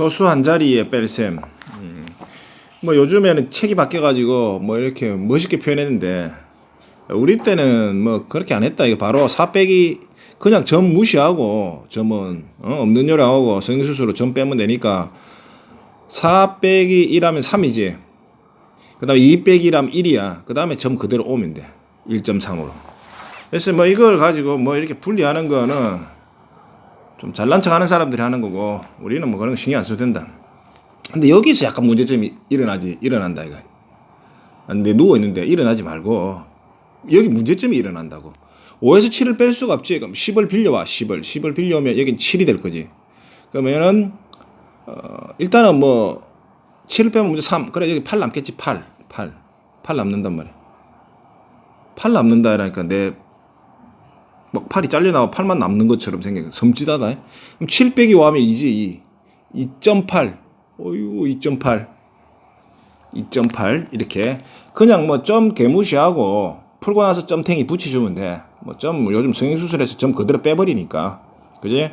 소수 한 자리에 뺄셈. 음. 뭐 요즘에는 책이 바뀌어가지고 뭐 이렇게 멋있게 표현했는데 우리 때는 뭐 그렇게 안 했다. 이거 바로 4 빼기 그냥 점 무시하고 점은 어, 없는 요령하고 성인수수로 점 빼면 되니까 4 빼기 1하면 3이지. 그 다음에 2 빼기 1하면 1이야. 그 다음에 점 그대로 오면 돼. 1.3으로. 그래서 뭐 이걸 가지고 뭐 이렇게 분리하는 거는 좀 잘난 척 하는 사람들이 하는 거고 우리는 뭐 그런 거 신경 안 써도 된다. 근데 여기서 약간 문제점이 일어나지 일어난다 이거. 근데 누워 있는데 일어나지 말고 여기 문제점이 일어난다고. 5에서 7을 뺄 수가 없지. 그럼 10을 빌려와 10을 10을 빌려오면 여긴 7이 될 거지. 그러면은 어, 일단은 뭐 7을 빼면 문제 3. 그래 여기 8 남겠지 8 8 8 남는단 말이야. 8 남는다 이러니까 내 막 팔이 잘려나와 팔만 남는 것처럼 생겨 섬찟하다. 그럼 7 빼기 5 하면 2지 2. 2.8. 어이구 2.8. 2.8 이렇게 그냥 뭐 점 개무시하고 풀고 나서 점탱이 붙여주면 돼. 뭐 점 요즘 성형수술해서 점 그대로 빼버리니까 그지?